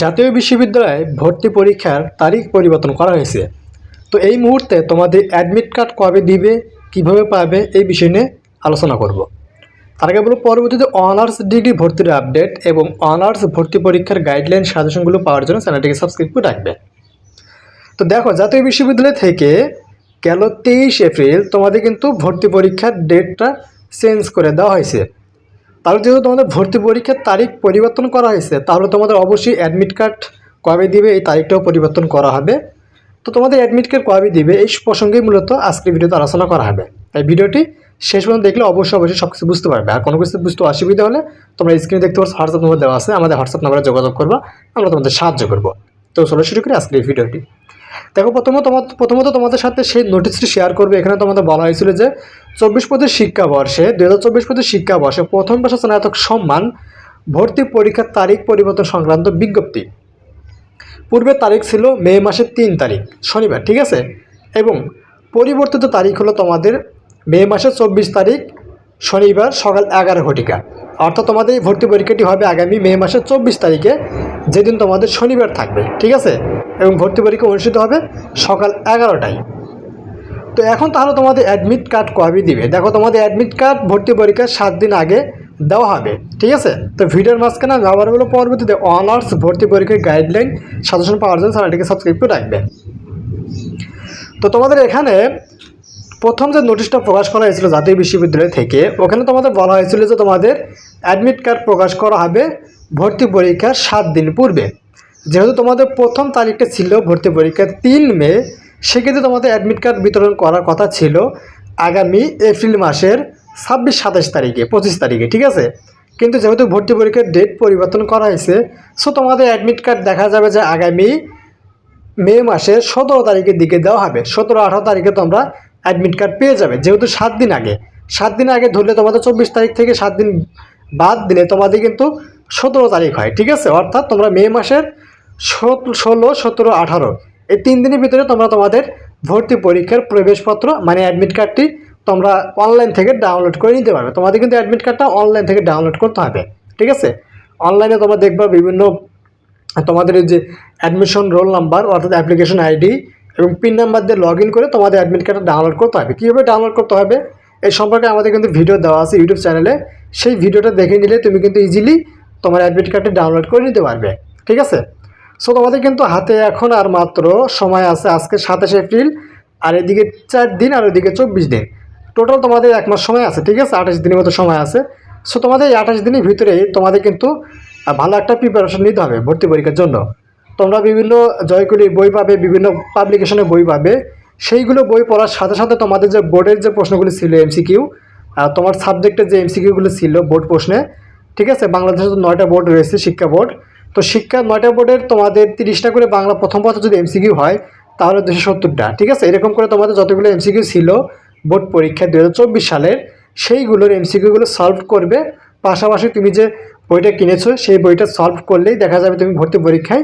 জাতীয় বিশ্ববিদ্যালয়ে ভর্তি পরীক্ষার তারিখ পরিবর্তন করা হয়েছে। তো এই মুহূর্তে তোমাদের অ্যাডমিট কার্ড কবে দিবে, কীভাবে পাবে, এই বিষয় নিয়ে আলোচনা করব। তার আগে বলব, পরবর্তীতে অনার্স ডিগ্রি ভর্তির আপডেট এবং অনার্স ভর্তি পরীক্ষার গাইডলাইন সাজেশনগুলো পাওয়ার জন্য চ্যানেলটিকে সাবস্ক্রাইব করে রাখবে। তো দেখো, জাতীয় বিশ্ববিদ্যালয় থেকে গেল তেইশ এপ্রিল তোমাদের কিন্তু ভর্তি পরীক্ষার ডেটটা চেঞ্জ করে দেওয়া হয়েছে। তাহলে যেহেতু তোমাদের ভর্তি পরীক্ষার তারিখ পরিবর্তন করা হয়েছে, তাহলে তোমাদের অবশ্যই অ্যাডমিট কার্ড কবে দিবে, এই তারিখটাও পরিবর্তন করা হবে। তো তোমাদের অ্যাডমিট কার্ড কবে দিবে, এই প্রসঙ্গেই মূলত আজকের ভিডিওতে আলোচনা করা হবে। তাই ভিডিওটি শেষ পর্যন্ত দেখলে অবশ্যই অবশ্যই সব কিছু বুঝতে পারবে। আর কোনো কিছু বুঝতে অসুবিধা হলে তোমরা স্ক্রিনে দেখতে পাচ্ছ হোয়াটসঅ্যাপ নম্বর দেওয়া আছে, আমাদের হোয়াটসঅ্যাপ নাম্বারে যোগাযোগ করব, আমরা তোমাদের সাহায্য করব। তো চলো শুরু করি আজকের এই ভিডিওটি। দেখো, প্রথমত প্রথমত তোমাদের সাথে সেই নোটিশটি শেয়ার করবে। এখানে তোমাদের বলা হয়েছিল যে, চব্বিশ পঁচিশ শিক্ষাবর্ষে দু হাজার চব্বিশ পঁচিশ শিক্ষাবর্ষে প্রথম বর্ষ স্নাতক সম্মান, ভর্তি পরীক্ষার তারিখ পরিবর্তন সংক্রান্ত বিজ্ঞপ্তি। পূর্বের তারিখ ছিল মে মাসের তিন তারিখ, শনিবার, ঠিক আছে? এবং পরিবর্তিত তারিখ হলো তোমাদের মে মাসের চব্বিশ তারিখ, শনিবার সকাল এগারো ঘটিকা। অর্থাৎ তোমাদের এই ভর্তি পরীক্ষাটি হবে আগামী মে মাসের চব্বিশ তারিখে। যেদিন তোমাদের শনিবার থাকবে, ঠিক আছে? এবং ভর্তি পরীক্ষা অনুষ্ঠিত হবে সকাল এগারোটায়। তো এখন তাহলে তোমাদের অ্যাডমিট কার্ড কবে দিবে? দেখো, তোমাদের অ্যাডমিট কার্ড ভর্তি পরীক্ষার সাত দিন আগে দেওয়া হবে, ঠিক আছে? তো ভিডিওর মাঝখানে আমি আবার বলো পরবর্তীতে অনার্স ভর্তি পরীক্ষার গাইডলাইন সাজেশন পাওয়ার জন্য চ্যানেলটিকে সাবস্ক্রাইব করে রাখবে। তো তোমাদের এখানে প্রথম যে নোটিশটা প্রকাশ করা হয়েছিল জাতীয় বিশ্ববিদ্যালয় থেকে, ওখানে তোমাদের বলা হয়েছিল যে তোমাদের অ্যাডমিট কার্ড প্রকাশ করা হবে ভর্তি পরীক্ষার সাত দিন পূর্বে। যেহেতু তোমাদের প্রথম তারিখটা ছিল ভর্তি পরীক্ষার তিন মে, সেক্ষেত্রে তোমাদের অ্যাডমিট কার্ড বিতরণ করার কথা ছিল আগামী এপ্রিল মাসের ছাব্বিশ, সাতাশ তারিখে, পঁচিশ তারিখে, ঠিক আছে? কিন্তু যেহেতু ভর্তি পরীক্ষার ডেট পরিবর্তন করা হয়েছে সো তোমাদের অ্যাডমিট কার্ড দেখা যাবে যে আগামী মে মাসের সতেরো তারিখের দিকে দেওয়া হবে। সতেরো, আঠারো তারিখে তোমরা অ্যাডমিট কার্ড পেয়ে যাবে, যেহেতু সাত দিন আগে। সাত দিন আগে ধরলে তোমাদের চব্বিশ তারিখ থেকে সাত দিন বাদ দিলে তোমাদের কিন্তু সতেরো তারিখ হয়, ঠিক আছে? অর্থাৎ তোমরা মে মাসের ষোলো সতেরো, আঠারো, এই তিন দিনের ভিতরে তোমরা তোমাদের ভর্তি পরীক্ষার প্রবেশপত্র মানে অ্যাডমিট কার্ডটি তোমরা অনলাইন থেকে ডাউনলোড করে নিতে পারবে। তোমাদের কিন্তু অ্যাডমিট কার্ডটা অনলাইন থেকে ডাউনলোড করতে হবে, ঠিক আছে? অনলাইনে তোমরা দেখবা বিভিন্ন, তোমাদের যে অ্যাডমিশন রোল নাম্বার অর্থাৎ অ্যাপ্লিকেশন আইডি এবং পিন নাম্বার দিয়ে লগ ইন করে তোমাদের অ্যাডমিট কার্ডটা ডাউনলোড করতে হবে। কীভাবে ডাউনলোড করতে হবে? এই সম্পর্কে আমাদের কিন্তু ভিডিও দেওয়া আছে ইউটিউব চ্যানেলে সেই ভিডিওটা দেখে নিলে তুমি কিন্তু ইজিলি তোমার অ্যাডমিট কার্ডটি ডাউনলোড করে নিতে পারবে, ঠিক আছে? সো তোমাদের কিন্তু হাতে এখন আর মাত্র সময় আছে আজকে সাতাশে এপ্রিল, আর এদিকে চার দিন আর ওইদিকে চব্বিশ দিন। টোটাল তোমাদের এক মাস সময় আছে, ঠিক আছে? আঠাশ দিনের মতো সময় আছে। সো তোমাদের এই আঠাশ দিনের ভিতরেই তোমাদের কিন্তু ভালো একটা প্রিপারেশন নিতে হবে ভর্তি পরীক্ষার জন্য। তোমরা বিভিন্ন জয়কুলির বই পাবে, বিভিন্ন পাবলিকেশনের বই পাবে। সেইগুলো বই পড়ার সাথে সাথে তোমাদের যে বোর্ডের যে প্রশ্নগুলি ছিল এমসিকিউ তোমার সাবজেক্টের যে এমসিকিউগুলো ছিল বোর্ড প্রশ্নে ঠিক আছে? বাংলাদেশে তো নয়টা বোর্ড রয়েছে, শিক্ষা বোর্ড তো শিক্ষা নয়টা বোর্ডের তোমাদের তিরিশটা করে বাংলা প্রথম পথে যদি এমসিকিউ হয়, তাহলে দুশো সত্তরটা। ঠিক আছে? এরকম করে তোমাদের যতগুলো এমসিকিউ ছিল বোর্ড পরীক্ষা দু হাজার চব্বিশ সালের, সেইগুলোর এমসিকিউগুলো সলভ করবে। পাশাপাশি তুমি যে বইটা কিনেছো, সেই বইটা সলভ করলেই দেখা যাবে তুমি ভর্তি পরীক্ষায়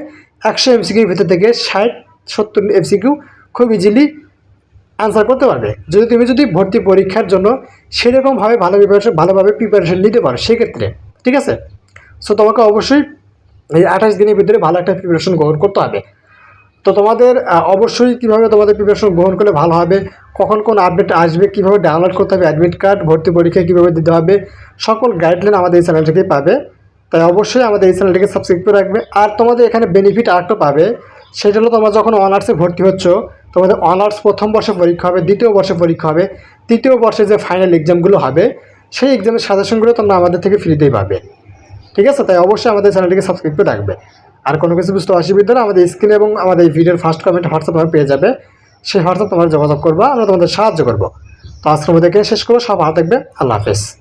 একশো এমসিকিউর ভিতর থেকে ষাট, সত্তর এমসিকিউ খুব ইজিলি আনসার করতে পারবে। যদি তুমি যদি ভর্তি পরীক্ষার জন্য সেরকমভাবে ভালো প্রিপারেশন ভালোভাবে প্রিপারেশন নিতে পারো, সেক্ষেত্রে। ঠিক আছে? সো তোমাকে অবশ্যই এই আঠাশ দিনের ভিতরে ভালো একটা প্রিপারেশন গ্রহণ করতে হবে। তো তোমাদের অবশ্যই কীভাবে তোমাদের প্রিপারেশন গ্রহণ করলে ভালো হবে, কখন কোন আপডেট আসবে, কীভাবে ডাউনলোড করতে হবে অ্যাডমিট কার্ড ভর্তি পরীক্ষা কীভাবে দিতে হবে, সকল গাইডলাইন আমাদের এই চ্যানেল থেকেই পাবে। তাই অবশ্যই আমাদের এই চ্যানেলটিকে সাবস্ক্রাইব করে রাখবে। আর তোমাদের এখানে বেনিফিট আরেকটা পাবে, সেটা হলো তোমরা যখন অনার্সে ভর্তি হচ্ছ, তোমাদের অনার্স প্রথম বর্ষে পরীক্ষা হবে, দ্বিতীয় বর্ষে পরীক্ষা হবে, তৃতীয় বর্ষে যে ফাইনাল এক্সামগুলো হবে সেই এক্সামের সাজেশনগুলো তোমরা আমাদের থেকে ফ্রিতেই পাবে। ঠিক আছে? তাই অবশ্যই আমাদের চ্যানেলটিকে সাবস্ক্রাইব করে রাখবে। আর কোনো কিছু বুঝতে অসুবিধা হলে আমাদের স্ক্রিনে এবং আমাদের এই ভিডিওর ফার্স্ট কমেন্ট হোয়াটসঅ্যাপ আমার পেয়ে যাবে। সেই হোয়াটসঅ্যাপ তোমরা যোগাযোগ করব, আমরা তোমাদের সাহায্য করব। তো আজকের মধ্যে শেষ করব। সব ভালো থাকবে। আল্লাহ হাফেজ।